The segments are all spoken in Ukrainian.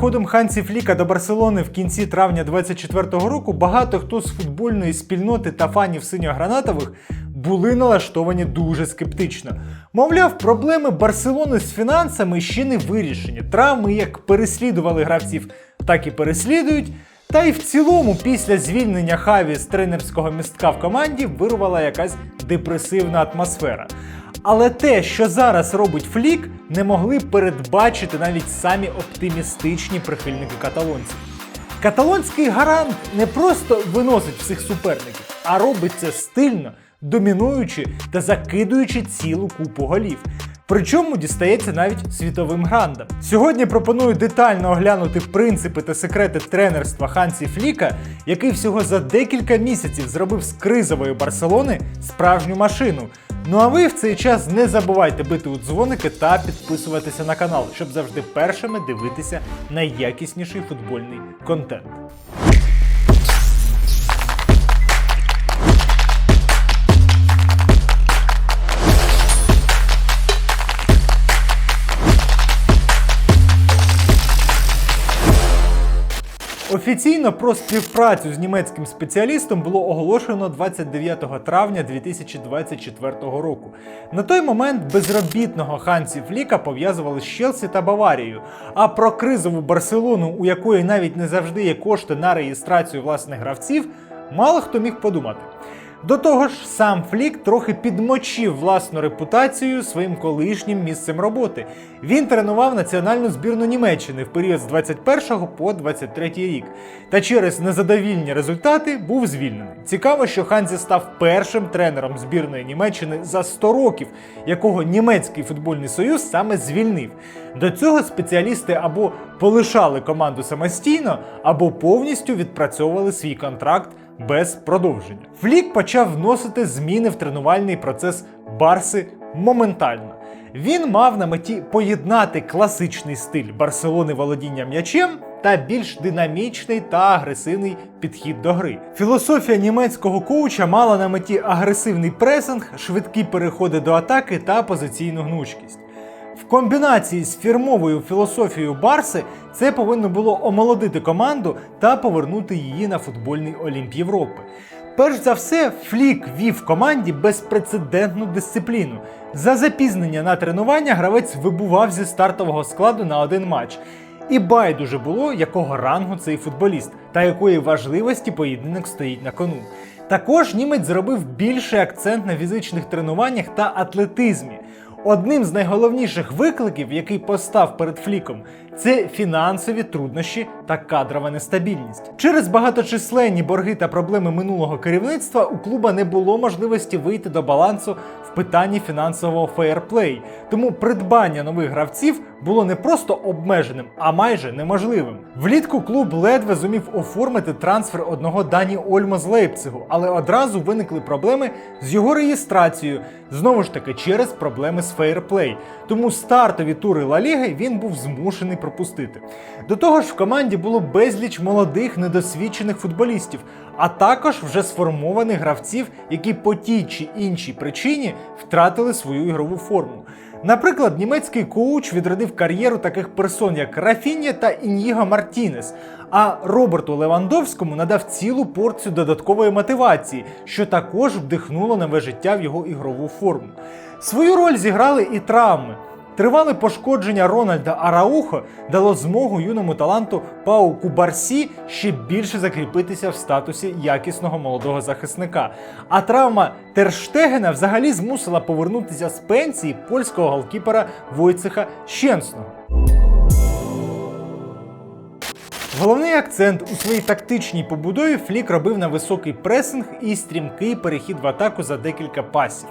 приходом Хансі Фліка до Барселони в кінці травня 24-го року багато хто з футбольної спільноти та фанів синьо-гранатових були налаштовані дуже скептично. Мовляв, проблеми Барселони з фінансами ще не вирішені. Травми як переслідували гравців, так і переслідують. Та й в цілому, після звільнення Хаві з тренерського містка в команді вирувала якась депресивна атмосфера. Але те, що зараз робить Флік, не могли передбачити навіть самі оптимістичні прихильники каталонців. Каталонський гарант не просто виносить всіх суперників, а робить це стильно, домінуючи та закидуючи цілу купу голів. Причому дістається навіть світовим грандам. Сьогодні пропоную детально оглянути принципи та секрети тренерства Хансі Фліка, який всього за декілька місяців зробив з кризової Барселони справжню машину. Ну а ви в цей час не забувайте бити у дзвоники та підписуватися на канал, щоб завжди першими дивитися найякісніший футбольний контент. Офіційно про співпрацю з німецьким спеціалістом було оголошено 29 травня 2024 року. На той момент безробітного Хансі Фліка пов'язували з Челсі та Баварією. А про кризову Барселону, у якої навіть не завжди є кошти на реєстрацію власних гравців, мало хто міг подумати. До того ж, сам Флік трохи підмочив власну репутацію своїм колишнім місцем роботи. Він тренував національну збірну Німеччини в період з 21 по 23 рік. Та через незадовільні результати був звільнений. Цікаво, що Ханзі став першим тренером збірної Німеччини за 100 років, якого німецький футбольний союз саме звільнив. До цього спеціалісти або полишали команду самостійно, або повністю відпрацьовували свій контракт без продовження. Флік почав вносити зміни в тренувальний процес Барси моментально. Він мав на меті поєднати класичний стиль Барселони володіння м'ячем та більш динамічний та агресивний підхід до гри. Філософія німецького коуча мала на меті агресивний пресинг, швидкі переходи до атаки та позиційну гнучкість. Комбінації з фірмовою філософією Барси це повинно було омолодити команду та повернути її на футбольний Олімп Європи. Перш за все, Флік вів команді безпрецедентну дисципліну. За запізнення на тренування гравець вибував зі стартового складу на один матч. І байдуже було, якого рангу цей футболіст та якої важливості поєдинок стоїть на кону. Також німець зробив більший акцент на фізичних тренуваннях та атлетизмі. Одним з найголовніших викликів, який постав перед фліком, це фінансові труднощі та кадрова нестабільність. Через багаточисленні борги та проблеми минулого керівництва у клуба не було можливості вийти до балансу в питанні фінансового фейерплей. Тому придбання нових гравців було не просто обмеженим, а майже неможливим. Влітку клуб ледве зумів оформити трансфер одного Дані Ольмо з Лейпцигу, але одразу виникли проблеми з його реєстрацією, знову ж таки через проблеми з фейерплей. Тому стартові тури Ла Ліги він був змушений пропустити. До того ж, в команді було безліч молодих недосвідчених футболістів, а також вже сформованих гравців, які по тій чи іншій причині втратили свою ігрову форму. Наприклад, німецький коуч відродив кар'єру таких персон, як Рафіння та Ін'їго Мартінес. А Роберту Левандовському надав цілу порцію додаткової мотивації, що також вдихнуло нове життя в його ігрову форму. Свою роль зіграли і травми. Тривале пошкодження Рональда Араухо дало змогу юному таланту Пау Кубарсі ще більше закріпитися в статусі якісного молодого захисника. А травма Терштегена взагалі змусила повернутися з пенсії польського голкіпера Войцеха Щенсного. Акцент у своїй тактичній побудові Флік робив на високий пресинг і стрімкий перехід в атаку за декілька пасів.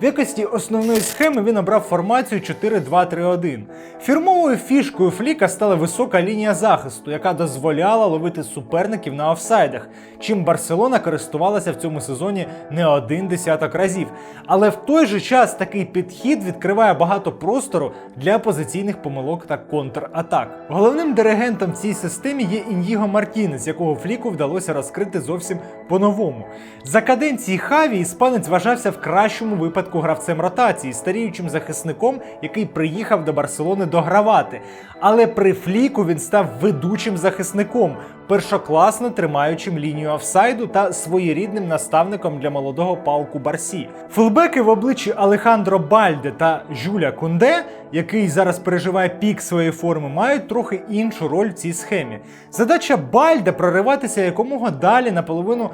В якості основної схеми він обрав формацію 4-2-3-1. Фірмовою фішкою Фліка стала висока лінія захисту, яка дозволяла ловити суперників на офсайдах, чим Барселона користувалася в цьому сезоні не один десяток разів. Але в той же час такий підхід відкриває багато простору для позиційних помилок та контратак. Головним диригентом в цій системі є Ін'їго Мартінес, якого Фліку вдалося розкрити зовсім по-новому. За каденції Хаві іспанець вважався в кращому випадку гравцем ротації, старіючим захисником, який приїхав до Барселони догравати. Але при Фліку він став ведучим захисником, першокласно тримаючим лінію офсайду та своєрідним наставником для молодого палку Барсі. Фулбеки в обличчі Алехандро Бальде та Жюля Кунде, який зараз переживає пік своєї форми, мають трохи іншу роль в цій схемі. Задача Бальде прориватися якомога далі на половину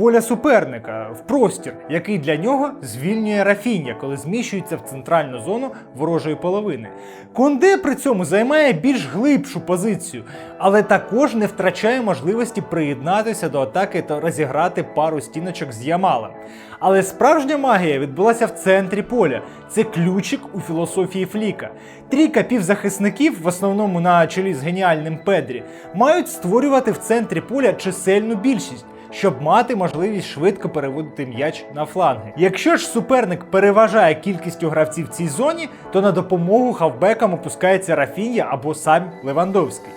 поля суперника в простір, який для нього звільнює Рафіння, коли зміщується в центральну зону ворожої половини. Конде при цьому займає більш глибшу позицію, але також не втрачає можливості приєднатися до атаки та розіграти пару стіночок з Ямалем. Але справжня магія відбулася в центрі поля. Це ключик у філософії Фліка. Трійка півзахисників, в основному на чолі з геніальним Педрі, мають створювати в центрі поля чисельну більшість щоб мати можливість швидко переводити м'яч на фланги. Якщо ж суперник переважає кількістю гравців в цій зоні, то на допомогу хавбекам опускається Рафінія або сам Левандовський.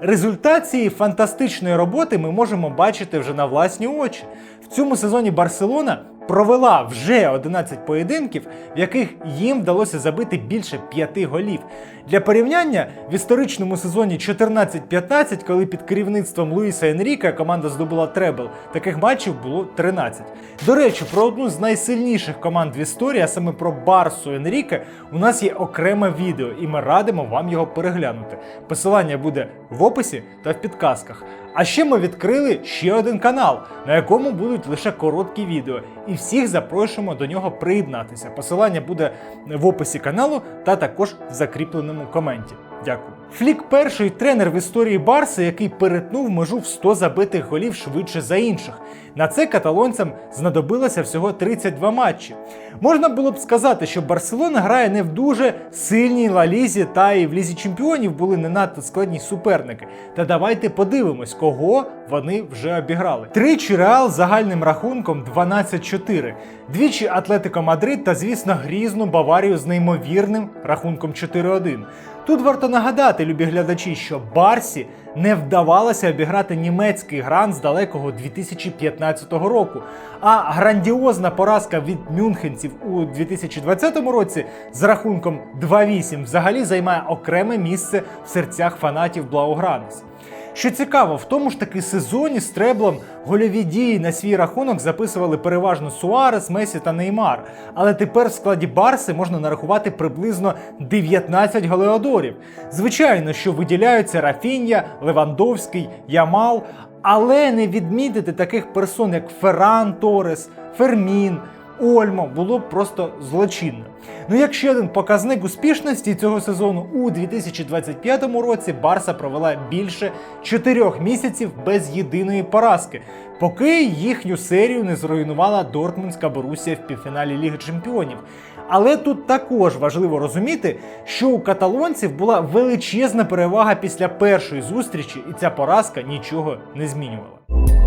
Результат цієї фантастичної роботи ми можемо бачити вже на власні очі. В цьому сезоні Барселона провела вже 11 поєдинків, в яких їм вдалося забити більше 5 голів. Для порівняння в історичному сезоні 14-15, коли під керівництвом Луїса Енріка команда здобула требл, таких матчів було 13. До речі, про одну з найсильніших команд в історії, а саме про Барсу Енріка, у нас є окреме відео, і ми радимо вам його переглянути. Посилання буде в описі та в підказках. А ще ми відкрили ще один канал, на якому будуть лише короткі відео, і всіх запрошуємо до нього приєднатися. Посилання буде в описі каналу та також в закріпленому коменті. Дякую. Флік перший тренер в історії Барси, який перетнув межу в 100 забитих голів швидше за інших. На це каталонцям знадобилося всього 32 матчі. Можна було б сказати, що Барселона грає не в дуже сильній лалізі, та і в лізі чемпіонів були не надто складні суперники. Та давайте подивимось, кого вони вже обіграли. Тричі Реал загальним рахунком 12-4, двічі Атлетико Мадрид та, звісно, грізну Баварію з неймовірним рахунком 4-1. Тут варто нагадати, любі глядачі, що Барсі не вдавалося обіграти німецький гран з далекого 2015 року. А грандіозна поразка від мюнхенців у 2020 році з рахунком 2-8 взагалі займає окреме місце в серцях фанатів Блаугранес. Що цікаво, в тому ж таки сезоні з треблом гольові дії на свій рахунок записували переважно Суарес, Месі та Неймар. Але тепер в складі Барси можна нарахувати приблизно 19 голеодорів. Звичайно, що виділяються Рафіння, Левандовський, Ямал, але не відмітити таких персон, як Ферран Торес, Фермін. Ольмо було б просто злочинно. Ну як ще один показник успішності цього сезону у 2025 році Барса провела більше 4 місяців без єдиної поразки, поки їхню серію не зруйнувала Дортмундська Борусія в півфіналі Ліги Чемпіонів. Але тут також важливо розуміти, що у каталонців була величезна перевага після першої зустрічі, і ця поразка нічого не змінювала.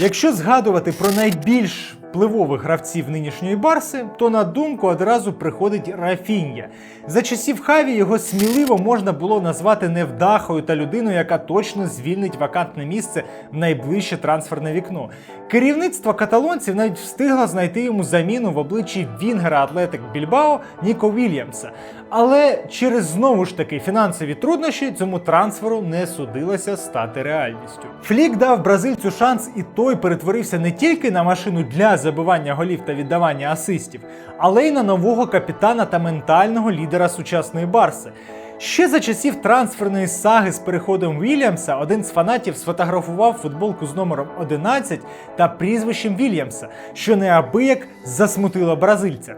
Якщо згадувати про найбільш впливових гравців нинішньої барси, то на думку одразу приходить Рафіння. За часів Хаві його сміливо можна було назвати невдахою та людиною, яка точно звільнить вакантне місце в найближче трансферне вікно. Керівництво каталонців навіть встигло знайти йому заміну в обличчі Вінгера Атлетик Більбао Ніко Вільямса. Але через знову ж таки фінансові труднощі цьому трансферу не судилося стати реальністю. Флік дав бразильцю шанс, і той перетворився не тільки на машину для забивання голів та віддавання асистів, але й на нового капітана та ментального лідера сучасної Барси. Ще за часів трансферної саги з переходом Вільямса один з фанатів сфотографував футболку з номером 11 та прізвищем Вільямса, що неабияк засмутило бразильця.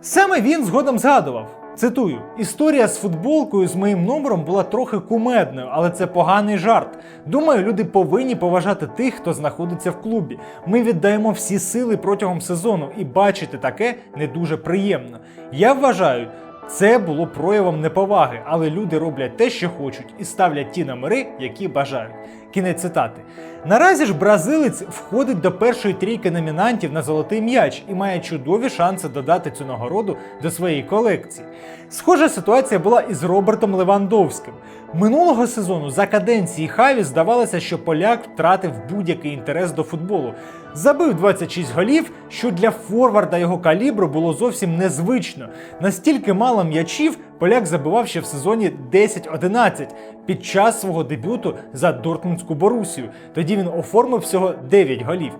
Саме він згодом згадував. Цитую: історія з футболкою з моїм номером була трохи кумедною, але це поганий жарт. Думаю, люди повинні поважати тих, хто знаходиться в клубі. Ми віддаємо всі сили протягом сезону, і бачити таке не дуже приємно. Я вважаю. Це було проявом неповаги, але люди роблять те, що хочуть, і ставлять ті номери, які бажають. Кінець цитати. Наразі ж бразилець входить до першої трійки номінантів на золотий м'яч і має чудові шанси додати цю нагороду до своєї колекції. Схожа ситуація була і з Робертом Левандовським. Минулого сезону за каденції Хаві здавалося, що поляк втратив будь-який інтерес до футболу. Забив 26 голів, що для форварда його калібру було зовсім незвично. Настільки мало м'ячів поляк забивав ще в сезоні 10-11 під час свого дебюту за Дортмундську Борусію. Тоді він оформив всього 9 голів.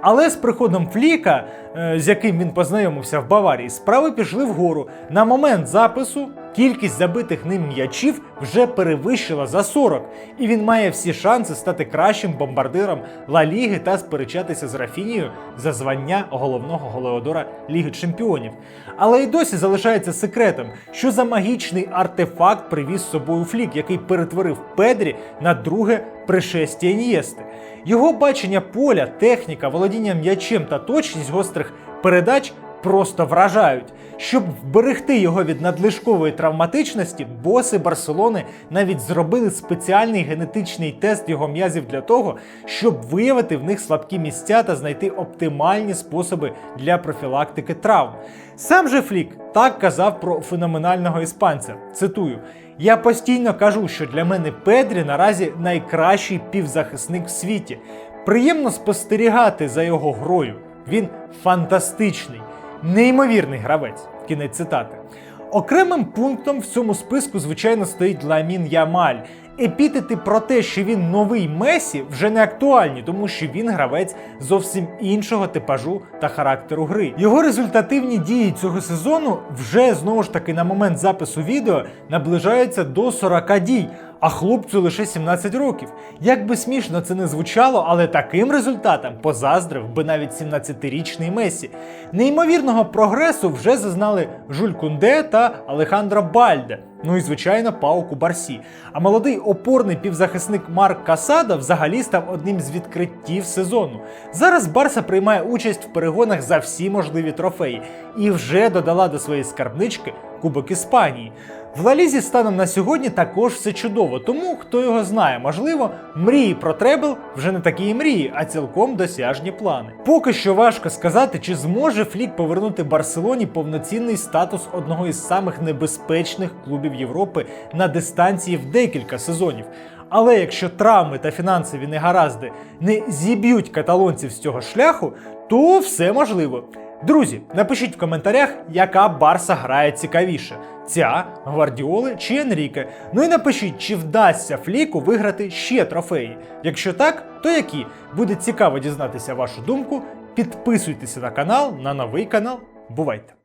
Але з приходом Фліка, е, з яким він познайомився в Баварії, справи пішли вгору. На момент запису кількість забитих ним м'ячів вже перевищила за 40, і він має всі шанси стати кращим бомбардиром Ла Ліги та сперечатися з Рафінією за звання головного голеодора Ліги Чемпіонів. Але й досі залишається секретом, що за магічний артефакт привіз з собою Флік, який перетворив Педрі на друге пришестя Ін'єсти. Його бачення поля, техніка, володіння м'ячем та точність гострих передач просто вражають. Щоб вберегти його від надлишкової травматичності, боси Барселони навіть зробили спеціальний генетичний тест його м'язів для того, щоб виявити в них слабкі місця та знайти оптимальні способи для профілактики травм. Сам же Флік так казав про феноменального іспанця. Цитую. Я постійно кажу, що для мене Педрі наразі найкращий півзахисник в світі. Приємно спостерігати за його грою. Він фантастичний, неймовірний гравець. Кінець цитати. Окремим пунктом в цьому списку, звичайно, стоїть Ламін Ямаль. Епітети про те, що він новий Месі, вже не актуальні, тому що він гравець зовсім іншого типажу та характеру гри. Його результативні дії цього сезону вже знову ж таки на момент запису відео наближаються до 40 дій. А хлопцю лише 17 років. Як би смішно це не звучало, але таким результатом позаздрив би навіть 17-річний Месі. Неймовірного прогресу вже зазнали Жуль Кунде та Алехандро Бальде. Ну і звичайно, Пау Кубарсі. А молодий опорний півзахисник Марк Касада взагалі став одним з відкриттів сезону. Зараз Барса приймає участь в перегонах за всі можливі трофеї і вже додала до своєї скарбнички Кубок Іспанії. В Лалізі станом на сьогодні також все чудово, тому хто його знає, можливо, мрії про требл вже не такі і мрії, а цілком досяжні плани. Поки що важко сказати, чи зможе Флік повернути Барселоні повноцінний статус одного із самих небезпечних клубів Європи на дистанції в декілька сезонів. Але якщо травми та фінансові негаразди не зіб'ють каталонців з цього шляху, то все можливо. Друзі, напишіть в коментарях, яка Барса грає цікавіше: ця, Гвардіоли чи Енріке. Ну і напишіть, чи вдасться Фліку виграти ще трофеї. Якщо так, то які? Буде цікаво дізнатися вашу думку. Підписуйтеся на канал, на новий канал. Бувайте!